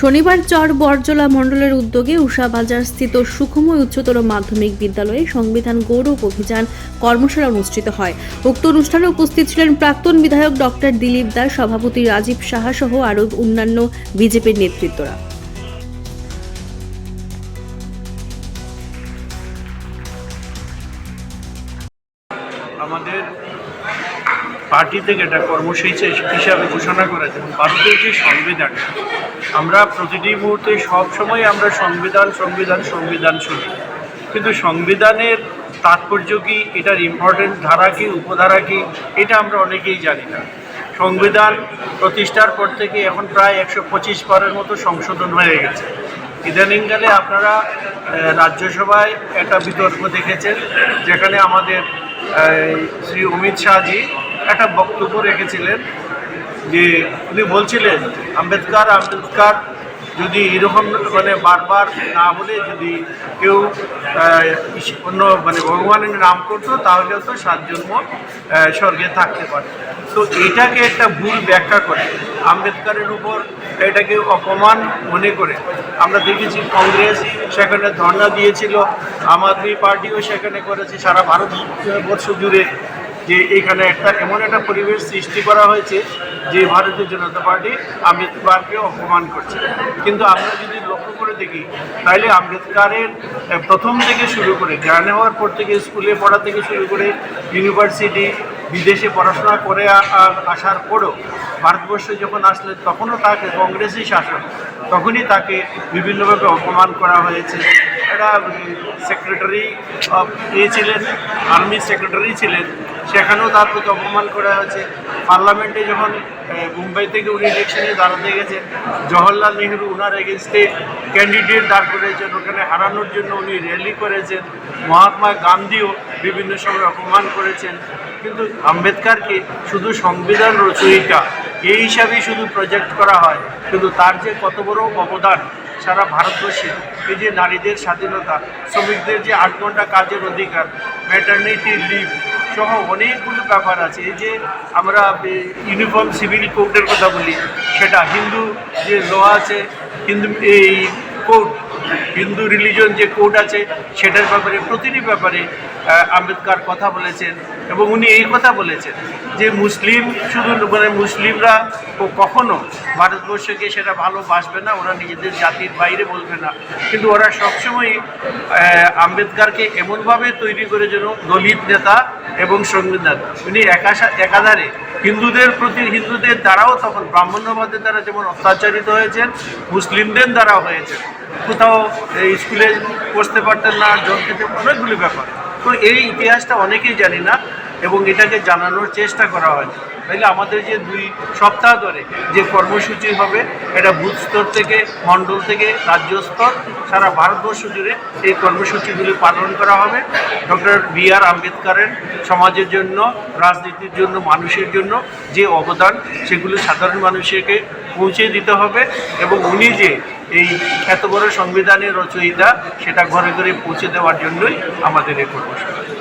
শনিবার চর বরজলা মণ্ডলের উদ্যোগে উষাবাজার স্থিত সুখময় উচ্চতর মাধ্যমিক বিদ্যালয়ে সংবিধান গৌরব অভিযান কর্মশালা অনুষ্ঠিত হয়। উক্ত অনুষ্ঠানে উপস্থিত ছিলেন প্রাক্তন বিধায়ক ডক্টর দিলীপ দাস, সভাপতি রাজীব সাহা সহ আরও অন্যান্য বিজেপির নেতৃত্বরা। আমাদের পার্টি থেকে এটা কর্মসূচি হিসাবে ঘোষণা করেছে এবং ভারতের যে সংবিধান, আমরা প্রতিটি মুহূর্তে সবসময় আমরা সংবিধান সংবিধান সংবিধান শুনি। কিন্তু সংবিধানের তাৎপর্য কি, এটার ইম্পর্টেন্ট ধারা কি, উপধারা কি, এটা আমরা অনেকেই জানি না। সংবিধান প্রতিষ্ঠার পর থেকে এখন প্রায় একশো পঁচিশ বারের মতো সংশোধন হয়ে গেছে। ইদানিংকালে আপনারা রাজ্যসভায় একটা বিতর্ক দেখেছেন, যেখানে আমাদের শ্রী অমিত শাহজি একটা বক্তব্য রেখেছিলেন যে উনি বলছিলেন, আম্বেদকার আম্বেদকার, যদি এরকম মানে বারবার না বলে, যদি কেউ অন্য মানে ভগবানের নাম করতো, তাহলে তো সাত জন্ম স্বর্গে থাকতে পারে তো এটাকে একটা ভুল ব্যাখ্যা করে। আম্বেদকারের উপর এটাকে অপমান মনে করে। আমরা দেখেছি কংগ্রেস সেখানে ধর্ণা দিয়েছিল, আম আদমি পার্টিও সেখানে করেছে সারা ভারতবর্ষ জুড়ে। যে এখানে একটা এমন একটা পরিবেশ সৃষ্টি করা হয়েছে যে ভারতীয় জনতা পার্টি আম্বেদকারকে অপমান করছে। কিন্তু আমরা যদি লক্ষ্য করে দেখি, তাহলে আম্বেদকারের প্রথম থেকে শুরু করে, জ্ঞান হওয়ার পর থেকে স্কুলে পড়া থেকে শুরু করে ইউনিভার্সিটি, বিদেশে পড়াশোনা করে আসার পরও ভারতবর্ষে যখন আসলে, তখনও তাকে কংগ্রেসই শাসন তখনই তাকে বিভিন্নভাবে অপমান করা হয়েছে। একটা সেক্রেটারি এ ছিলেন আর্মি সেক্রেটারি ছিলেন। সেখানেও তার প্রতি অপমান করা হয়েছে। পার্লামেন্টে যখন মুম্বাই থেকে উনি ইলেকশনে দাঁড়াতে গেছেন জওহরলাল নেহরু ওনার এগেনস্টে ক্যান্ডিডেট দাঁড় করেছেন ওখানে হারানোর জন্য উনি র্যালি করেছেন। মহাত্মা গান্ধীও বিভিন্ন সময় অপমান করেছেন। কিন্তু আম্বেদকারকে শুধু সংবিধান রচয়িতা, এই হিসাবেই শুধু প্রজেক্ট করা হয়। কিন্তু তার যে কত বড় অবদান সারা ভারতবর্ষে, এই যে নারীদের স্বাধীনতা, শ্রমিকদের যে আট ঘণ্টা কাজের অধিকার ম্যাটার্নিটি লিভ সহ অনেকগুলো ব্যাপার আছে। এই যে আমরা ইউনিফর্ম সিভিল কোর্টের কথা বলি, সেটা হিন্দু যে ল আছে, হিন্দু এই কোড হিন্দু রিলিজন যে কোড আছে, সেটার ব্যাপারে, প্রতিটি ব্যাপারে আম্বেদকার কথা বলেছেন এবং উনি এই কথা বলেছেন যে মুসলিম, শুধু মানে মুসলিমরা কখনো ভারতবর্ষকে সেটা ভালোবাসবে না, ওরা নিজেদের জাতির বাইরে বলবে না। কিন্তু ওরা সবসময় আম্বেদকারকে এমনভাবে তৈরি করে যেন দলিত নেতা এবং সংবিধান। উনি একাশা, একাধারে হিন্দুদের প্রতি, হিন্দুদের দ্বারাও তখন ব্রাহ্মণ্যবাদের দ্বারা যেমন অত্যাচারিত হয়েছেন, মুসলিমদের দ্বারাও হয়েছেন। কোথাও স্কুলে বসতে পারতেন না, জল খেতে অনেকগুলি ব্যাপার। তো এই ইতিহাসটা অনেকেই জানি না এবং এটাকে জানানোর চেষ্টা করা হয় তাইলে আমাদের যে দুই সপ্তাহ ধরে যে কর্মসূচি হবে, এটা বুথ স্তর থেকে, মণ্ডল থেকে, রাজ্য স্তর, সারা ভারতবর্ষ জুড়ে এই কর্মসূচিগুলি পালন করা হবে। ডক্টর বি আর আম্বেদকারের সমাজের জন্য, রাজনীতির জন্য, মানুষের জন্য যে অবদান, সেগুলো সাধারণ মানুষকে পৌঁছে দিতে হবে এবং উনি যে এই এত বড় সংবিধানের রচয়িতা সেটা ঘরে ঘরে পৌঁছে দেওয়ার জন্যই আমাদের এই কর্মসূচি